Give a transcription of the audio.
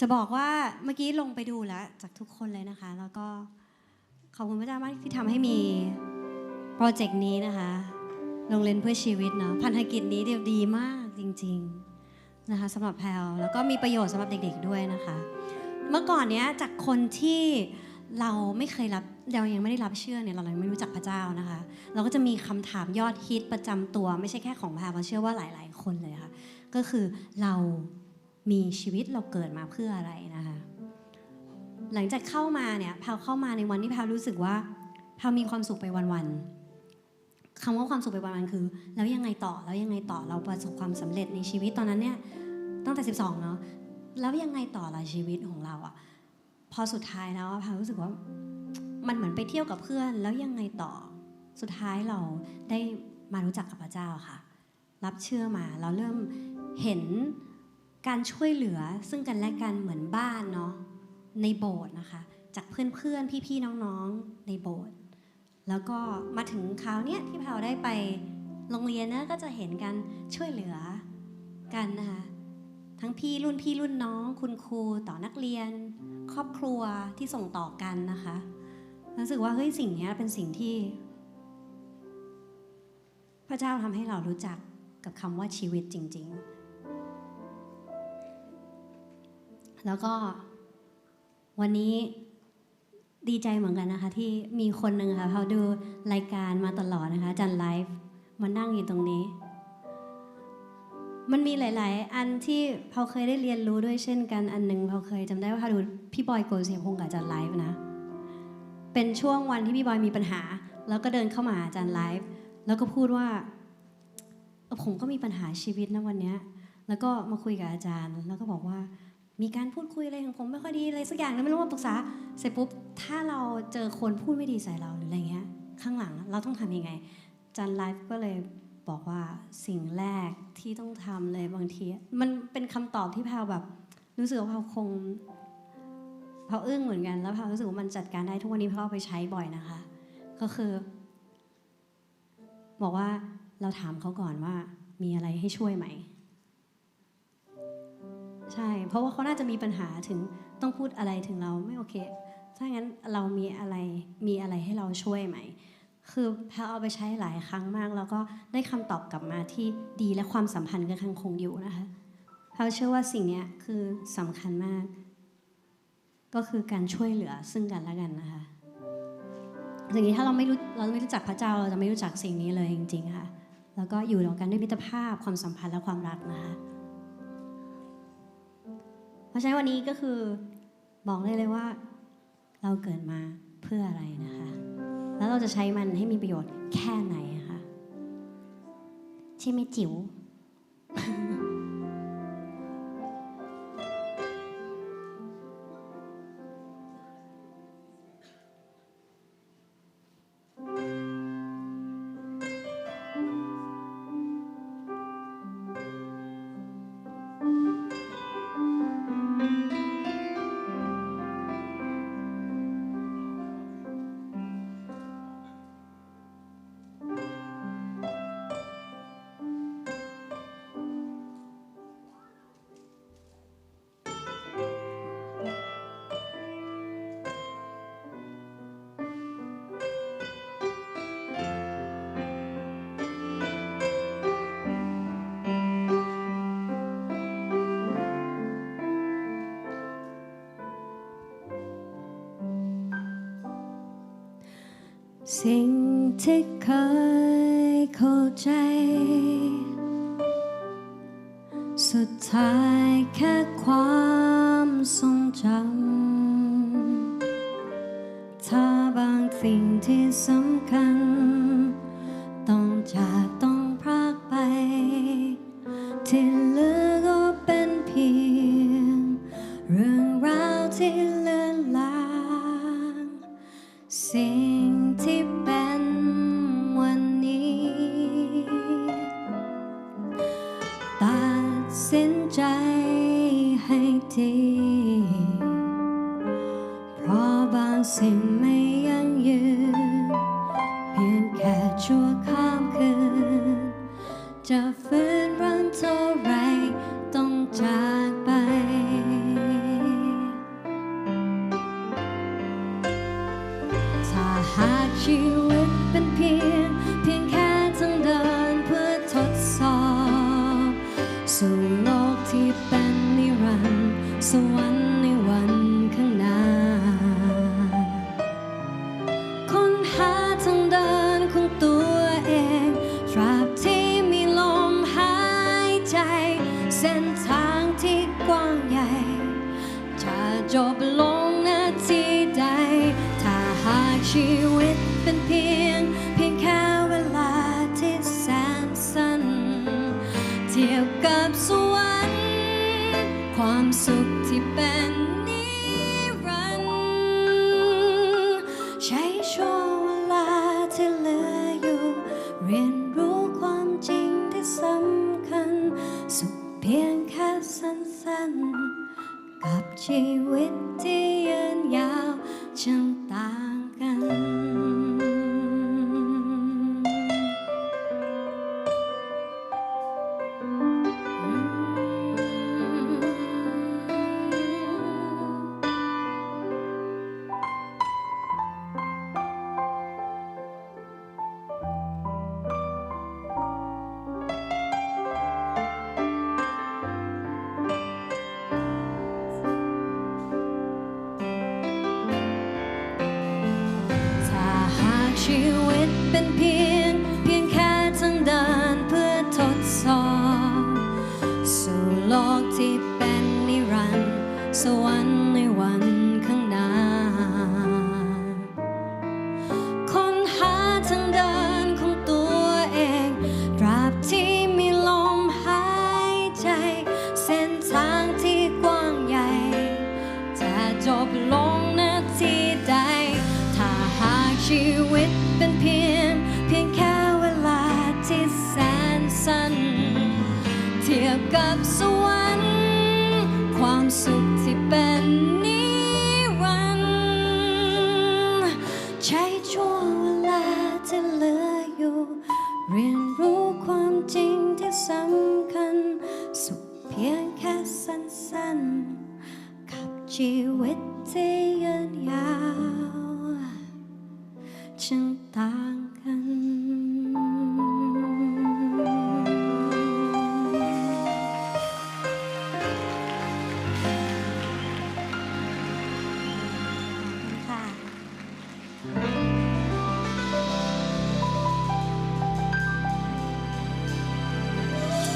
จะบอกว่าเมื่อกี้ลงไปดูแล้ว จากทุกคนเลยนะคะ แล้วก็ขอบคุณพระเจ้ามากที่ทำให้มีโปรเจกต์นี้นะคะโรงเรียนเพื่อชีวิตเนาะพันธกิจนี้เดียวดีมากจริงๆนะคะสำหรับแพลวแล้วก็มีประโยชน์สำหรับเด็กๆด้วยนะคะ เมื่อก่อนเนี้ยจากคนที่เราไม่เคยรับเรายังไม่ได้รับเชื่อเนี่ยเรายังไม่รู้จักพระเจ้านะคะ เราก็จะมีคำถามยอดฮิตประจำตัว ไม่ใช่แค่ของแพรวาเชื่อว่าหลาย ๆ คนเลยค่ะ ก็คือเรา มีชีวิตเราเกิดมาเพื่ออะไรนะคะ หลังจากเข้ามาเนี่ยพลวเข้ามาในวันที่พลวรู้สึกว่าพลวมีความสุขไปวันๆคำว่าความสุขไปวันๆคือ แล้วยังไงต่อแล้วยังไงต่อเราประสบความสำเร็จในชีวิตตอนนั้นเนี่ยตั้งแต่ 12เนาะแล้วยังไงต่อละชีวิตของเราอะพอสุดท้ายแล้วพลวรู้สึกว่ามันเหมือนไปเที่ยวกับเพื่อน แล้วยังไงต่อสุดท้ายเราได้มารู้จักกับพระเจ้าค่ะ รับเชื่อมาเราเริ่มเห็น การช่วยเหลือซึ่งกันและกันเหมือนบ้านเนาะในโบสถ์นะคะ จากเพื่อนๆพี่ๆน้องๆในโบสถ์แล้วก็มาถึงคราวเนี้ยที่เราได้ไปโรงเรียนนะก็จะเห็นการช่วยเหลือกันนะคะทั้งพี่รุ่นพี่รุ่นน้อง คุณครูต่อนักเรียน ครอบครัวที่ส่งต่อกันนะคะรู้สึกว่าเฮ้ยสิ่งเนี้ยเป็นสิ่งที่ พระเจ้าทำให้เรารู้จักกับคำว่าชีวิตจริง ๆ แล้วก็วันนี้ดีใจเหมือนกันนะคะ ที่มีคนหนึ่งค่ะเขาดูรายการมาตลอดนะคะจันไลฟ์มานั่งอยู่ตรงนี้ มันมีหลาย ๆ อันที่เขาเคยได้เรียนรู้ด้วยเช่นกันอันหนึ่งเขาเคยจำได้ว่าเขาดูพี่บอยโกเสียพงษ์กับจันไลฟ์นะเป็นช่วงวันที่พี่บอยมีปัญหา แล้วก็เดินเข้ามาอาจารย์ไลฟ์แล้วก็พูดว่า ผมก็มีปัญหาชีวิตนะวันนี้แล้วก็มาคุยกับอาจารย์ แล้วก็บอกว่า มีการพูดคุยอะไรของผมไม่ค่อยดีอะไรสักอย่างแล้วไม่รู้ว่าปรึกษาเสร็จปุ๊บถ้าเราเจอคนพูดไม่ดีใส่เราหรืออะไรเงี้ย ข้างหลังเราต้องทำยังไงจารย์ไลฟ์ก็เลยบอกว่าสิ่งแรกที่ต้องทำเลยบางที มันเป็นคำตอบที่แพลวแบบ รู้สึกว่าแพลวคงพราอึ้งเหมือนกันแล้วพรารู้สึกว่ามันจัดการได้ทุกวันนี้เพราะเอาไปใช้บ่อยนะคะ ก็คือ บอกว่าเราถามเขาก่อนว่ามีอะไรให้ช่วยไหม เพราะว่าเขาน่าจะมีปัญหาถึงต้องพูดอะไรถึงเราไม่โอเค ถ้างั้นเรามีอะไรมีอะไรให้เราช่วยไหม คือแพลเอาไปใช้หลายครั้งมาก แล้วก็ได้คำตอบกลับมาที่ดีและความสัมพันธ์ก็ยังคงอยู่นะคะแพลเชื่อว่าสิ่งนี้คือสำคัญมาก ก็คือการช่วยเหลือซึ่งกันและกันนะคะสิ่งนี้ถ้าเราไม่รู้เราไม่รู้จักพระเจ้าเราจะไม่รู้จักสิ่งนี้เลยจริงๆค่ะ แล้วก็อยู่ร่วมกันด้วยมิตรภาพความสัมพันธ์และความรักนะคะ เพราะฉะนั้นวันนี้ก็คือบอกได้เลยว่า เราเกิดมาเพื่ออะไรนะคะ แล้วเราจะใช้มันให้มีประโยชน์แค่ไหนคะใช่ไหมจิ๋ว สิ่งที่เคยเข้าใจ สุดท้ายแค่ความทรงจำถ้าบางสิ่งที่สำคัญ สินใจให้ดีเพราะบางสิ่ง โลกที่เป็นนิรันดร์สวรรค์ในวันข้างหน้า คนหาทางเดินของตัวเองตราบที่มีลมหายใจ เส้นทางที่กว้างใหญ่ จะจบลงนาทีใด ถ้าหากชีวิตเป็นเพียง สุขที่เป็นนิรันดร์ใช้ช่วงเวลาที่เหลืออยู่ เรียนรู้ความจริงที่สำคัญ สุขเพียงแค่สั้นๆ กับชีวิตที่ยืนยาวช่างต่างกันถ้า ชีวิตเป็นเพียง เพียงแค่ทางเดินเพื่อทดสอบสู่โลกที่เป็นนิรันดร์สวรรค์ในวันข้างหน้าคนหาทางเดินของตัวเองตราบที่มีลมหายใจ เส้นทางที่กว้างใหญ่จะจบลงนาทีใด ถ้าหากชีวิ ยบกับสวรรค์ความสุขที่เป็นนิรันดร์ใช้ช่วงเวลาที่เหลืออยู่ เรียนรู้ความจริงที่สำคัญ สุขเพียงแค่สั้นๆ กับชีวิตที่ยืนยาว